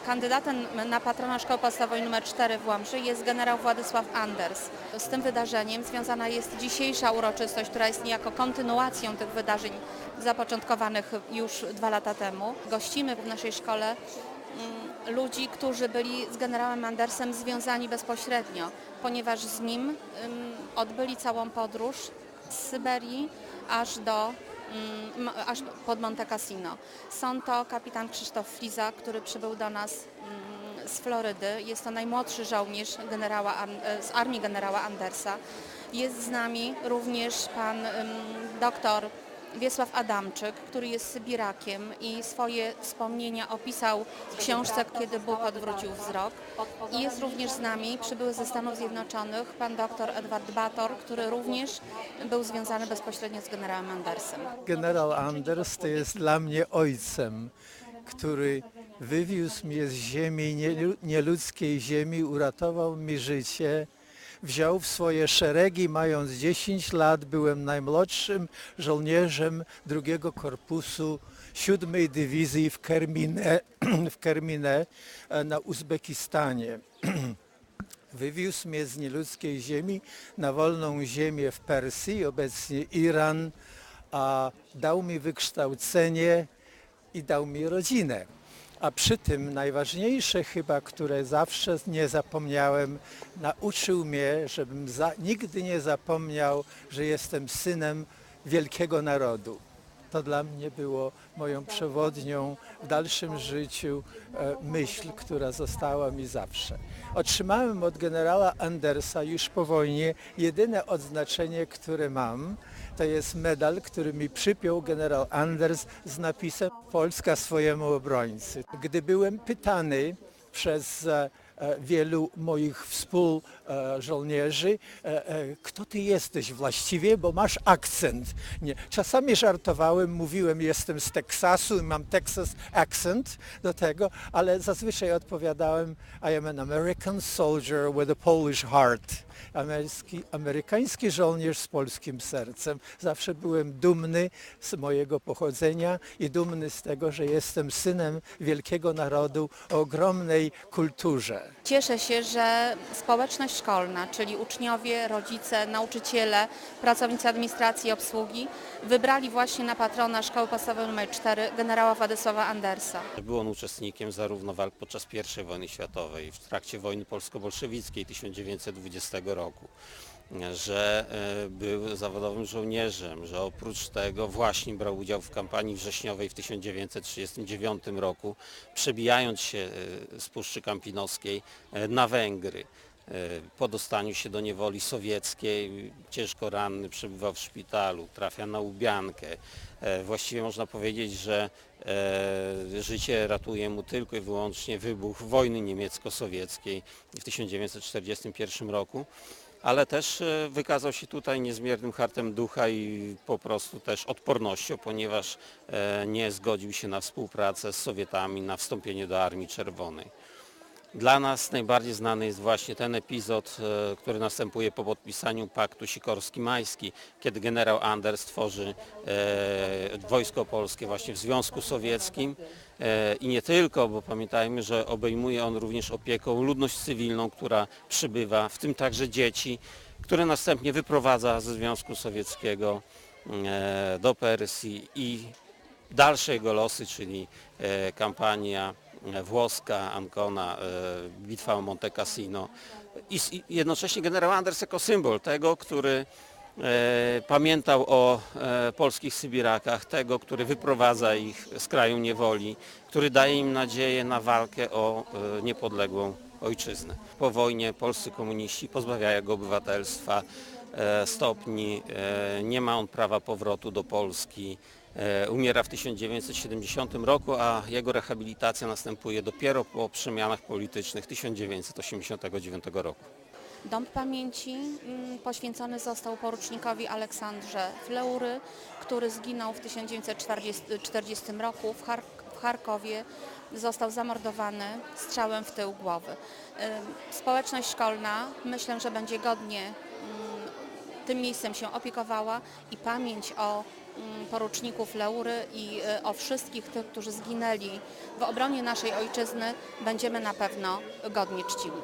Kandydatem na patrona Szkoły Podstawowej nr 4 w Łomży jest generał Władysław Anders. Z tym wydarzeniem związana jest dzisiejsza uroczystość, która jest niejako kontynuacją tych wydarzeń zapoczątkowanych już dwa lata temu. Gościmy w naszej szkole mm, ludzi, którzy byli z generałem Andersem związani bezpośrednio, ponieważ z nim odbyli całą podróż z Syberii aż do aż pod Monte Cassino. Są to kapitan Krzysztof Fliza, który przybył do nas mm, z Florydy. Jest to najmłodszy żołnierz generała, e, z armii generała Andersa. Jest z nami również pan ym, doktor Wiesław Adamczyk, który jest Sybirakiem i swoje wspomnienia opisał w książce Kiedy Bóg odwrócił wzrok. I jest również z nami, przybyły ze Stanów Zjednoczonych, pan doktor Edward Bator, który również był związany bezpośrednio z generałem Andersem. Generał Anders to jest dla mnie ojcem, który wywiózł mnie z ziemi, nielu- nieludzkiej ziemi, uratował mi życie. Wziął w swoje szeregi, mając 10 lat, byłem najmłodszym żołnierzem drugiego korpusu 7 dywizji w Kermine, w Kermine e, na Uzbekistanie. Wywiózł mnie z nieludzkiej ziemi na wolną ziemię w Persji, obecnie Iran, a dał mi wykształcenie i dał mi rodzinę. A przy tym najważniejsze chyba, które zawsze nie zapomniałem, nauczył mnie, żebym za, nigdy nie zapomniał, że jestem synem wielkiego narodu. To dla mnie było moją przewodnią w dalszym życiu e, myśl, która została mi zawsze. Otrzymałem od generała Andersa już po wojnie jedyne odznaczenie, które mam. To jest medal, który mi przypiął generał Anders z napisem Polska swojemu obrońcy. Gdy byłem pytany przez e, wielu moich współżołnierzy, e, e, kto ty jesteś właściwie, bo masz akcent. Nie. Czasami żartowałem, mówiłem, jestem z Teksasu i mam Texas accent do tego, ale zazwyczaj odpowiadałem, I am an American soldier with a Polish heart. Amerykański, amerykański żołnierz z polskim sercem. Zawsze byłem dumny z mojego pochodzenia i dumny z tego, że jestem synem wielkiego narodu o ogromnej kulturze. Cieszę się, że społeczność szkolna, czyli uczniowie, rodzice, nauczyciele, pracownicy administracji i obsługi wybrali właśnie na patrona Szkoły Podstawowej nr 4 generała Władysława Andersa. Był on uczestnikiem zarówno walk podczas I wojny światowej, w trakcie wojny polsko-bolszewickiej 1920 roku, że e, był zawodowym żołnierzem, że oprócz tego właśnie brał udział w kampanii wrześniowej w 1939 roku, przebijając się e, z Puszczy Kampinoskiej e, na Węgry. Po dostaniu się do niewoli sowieckiej, ciężko ranny, przebywał w szpitalu, trafia na Łubiankę. Właściwie można powiedzieć, że życie ratuje mu tylko i wyłącznie wybuch wojny niemiecko-sowieckiej w 1941 roku, ale też e, wykazał się tutaj niezmiernym hartem ducha i po prostu też odpornością, ponieważ e, nie zgodził się na współpracę z Sowietami, na wstąpienie do Armii Czerwonej. Dla nas najbardziej znany jest właśnie ten epizod, e, który następuje po podpisaniu paktu Sikorski-Majski, kiedy generał Anders tworzy e, wojsko polskie właśnie w Związku Sowieckim. E, i nie tylko, bo pamiętajmy, że obejmuje on również opieką ludność cywilną, która przybywa, w tym także dzieci, które następnie wyprowadza ze Związku Sowieckiego do Persji i dalsze jego losy, czyli kampania włoska, Ancona, e, bitwa o Monte Cassino i, jednocześnie generał Anders jako symbol tego, który e, pamiętał o e, polskich Sybirakach, tego, który wyprowadza ich z kraju niewoli, który daje im nadzieję na walkę o niepodległą ojczyznę. Po wojnie polscy komuniści pozbawiają go obywatelstwa, stopni, nie ma on prawa powrotu do Polski. E, Umiera w 1970 roku, a jego rehabilitacja następuje dopiero po przemianach politycznych 1989 roku. Dom pamięci mm, poświęcony został porucznikowi Aleksandrze Fleury, który zginął w 1940 roku w, w Charkowie. Został zamordowany strzałem w tył głowy. Społeczność szkolna myślę, że będzie godnie mm, tym miejscem się opiekowała i pamięć o poruczników Leury i e, o wszystkich tych, którzy zginęli w obronie naszej ojczyzny będziemy na pewno godnie czcili.